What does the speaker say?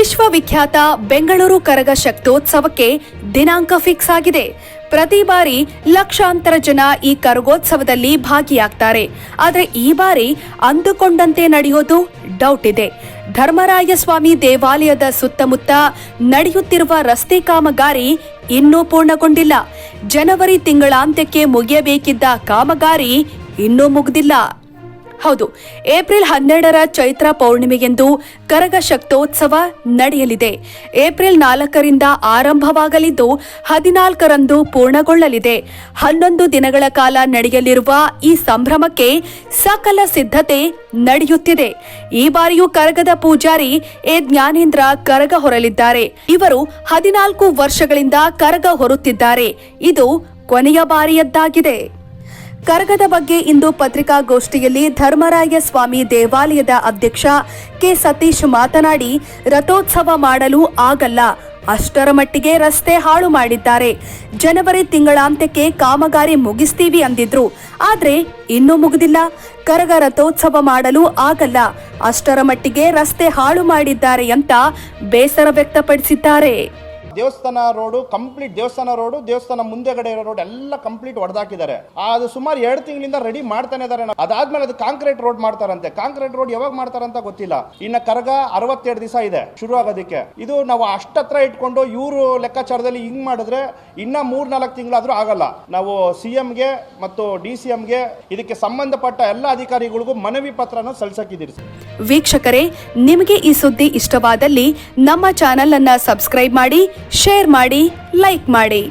ವಿಶ್ವವಿಖ್ಯಾತ ಬೆಂಗಳೂರು ಕರಗ ಶಕ್ತೋತ್ಸವಕ್ಕೆ ದಿನಾಂಕ ಫಿಕ್ಸ್ ಆಗಿದೆ. ಪ್ರತಿ ಬಾರಿ ಲಕ್ಷಾಂತರ ಜನ ಈ ಕರಗೋತ್ಸವದಲ್ಲಿ ಭಾಗಿಯಾಗ್ತಾರೆ. ಆದರೆ ಈ ಬಾರಿ ಅಂದುಕೊಂಡಂತೆ ನಡೆಯೋದು ಡೌಟ್ ಇದೆ. ಧರ್ಮರಾಯ ಸ್ವಾಮಿ ದೇವಾಲಯದ ಸುತ್ತಮುತ್ತ ನಡೆಯುತ್ತಿರುವ ರಸ್ತೆ ಕಾಮಗಾರಿ ಇನ್ನೂ ಪೂರ್ಣಗೊಂಡಿಲ್ಲ. ಜನವರಿ ತಿಂಗಳಾಂತ್ಯಕ್ಕೆ ಮುಗಿಯಬೇಕಿದ್ದ ಕಾಮಗಾರಿ ಇನ್ನೂ ಮುಗಿದಿಲ್ಲ. ಹೌದು, ಏಪ್ರಿಲ್ ಹನ್ನೆರಡರ ಚೈತ್ರ ಪೌರ್ಣಿಮೆಯೆಂದು ಕರಗ ಶಕ್ತೋತ್ಸವ ನಡೆಯಲಿದೆ. ಏಪ್ರಿಲ್ ನಾಲ್ಕರಿಂದ ಆರಂಭವಾಗಲಿದ್ದು ಹದಿನಾಲ್ಕರಂದು ಪೂರ್ಣಗೊಳ್ಳಲಿದೆ. ಹನ್ನೊಂದು ದಿನಗಳ ಕಾಲ ನಡೆಯಲಿರುವ ಈ ಸಂಭ್ರಮಕ್ಕೆ ಸಕಲ ಸಿದ್ಧತೆ ನಡೆಯುತ್ತಿದೆ. ಈ ಬಾರಿಯೂ ಕರಗದ ಪೂಜಾರಿ ಎ. ಜ್ಞಾನೇಂದ್ರ ಕರಗ ಹೊರಲಿದ್ದಾರೆ. ಇವರು ಹದಿನಾಲ್ಕು ವರ್ಷಗಳಿಂದ ಕರಗ ಹೊರುತ್ತಿದ್ದಾರೆ. ಇದು ಕೊನೆಯ ಬಾರಿಯದ್ದಾಗಿದೆ. ಕರಗದ ಬಗ್ಗೆ ಇಂದು ಪತ್ರಿಕಾಗೋಷ್ಠಿಯಲ್ಲಿ ಧರ್ಮರಾಯ ಸ್ವಾಮಿ ದೇವಾಲಯದ ಅಧ್ಯಕ್ಷ ಕೆ ಸತೀಶ್ ಮಾತನಾಡಿ, ರಥೋತ್ಸವ ಮಾಡಲು ಆಗಲ್ಲ. ಅಷ್ಟರ ಮಟ್ಟಿಗೆ ರಸ್ತೆ ಹಾಳು ಮಾಡಿದ್ದಾರೆ. ಜನವರಿ ತಿಂಗಳಾಂತ್ಯಕ್ಕೆ ಕಾಮಗಾರಿ ಮುಗಿಸ್ತೀವಿ ಅಂದಿದ್ರು. ಆದ್ರೆ ಇನ್ನೂ ಮುಗಿದಿಲ್ಲ. ಕರಗ ರಥೋತ್ಸವ ಮಾಡಲು ಆಗಲ್ಲ. ಅಷ್ಟರ ಮಟ್ಟಿಗೆ ರಸ್ತೆ ಹಾಳು ಮಾಡಿದ್ದಾರೆ ಅಂತ ಬೇಸರ ವ್ಯಕ್ತಪಡಿಸಿದ್ದಾರೆ. ದೇವಸ್ಥಾನ ರೋಡು ಕಂಪ್ಲೀಟ್ ದೇವಸ್ಥಾನ ರೋಡು, ದೇವಸ್ಥಾನ ಮುಂದೆಗಡೆ ಇರೋ ರೋಡ್ ಎಲ್ಲ ಕಂಪ್ಲೀಟ್ ಒಡೆದಾಕಿದ್ದಾರೆ. ಅದು ಸುಮಾರು ಎರಡು ತಿಂಗಳಿಂದ ರೆಡಿ ಮಾಡ್ತಾನೆ ಇದಾರೆ ಅದಾದ್ಮೇಲೆ ಅದು ಕಾಂಕ್ರೀಟ್ ರೋಡ್ ಮಾಡ್ತಾರಂತೆ. ಕಾಂಕ್ರೀಟ್ ರೋಡ್ ಯಾವಾಗ ಮಾಡ್ತಾರಂತ ಗೊತ್ತಿಲ್ಲ. ಇನ್ನ ಕರಗ ಅರವತ್ತೆರಡು ದಿವಸ ಇದೆ ಶುರು ಆಗೋದಕ್ಕೆ ಇದು ನಾವು ಅಷ್ಟತ್ರ ಇಟ್ಕೊಂಡು ಇವರು ಲೆಕ್ಕಾಚಾರದಲ್ಲಿ ಹಿಂಗ್ ಮಾಡಿದ್ರೆ ಇನ್ನ ಮೂರ್ ನಾಲ್ಕು ತಿಂಗಳಾದ್ರೂ ಆಗಲ್ಲ. ನಾವು ಸಿ ಗೆ ಮತ್ತು ಡಿ ಸಿ ಗೆ ಇದಕ್ಕೆ ಸಂಬಂಧಪಟ್ಟ ಎಲ್ಲ ಅಧಿಕಾರಿಗಳಿಗೂ ಮನವಿ ಪತ್ರನ ಸಲ್ಲಿಸಕ್ಕಿದ್ದೀರಿ. ವೀಕ್ಷಕರೇ, ನಿಮಗೆ ಈ ಸುದ್ದಿ ಇಷ್ಟವಾದಲ್ಲಿ ನಮ್ಮ ಚಾನೆಲ್ ಅನ್ನ ಸಬ್ಸ್ಕ್ರೈಬ್ ಮಾಡಿ ಶೇರ್ ಮಾಡಿ ಲೈಕ್ ಮಾಡಿ.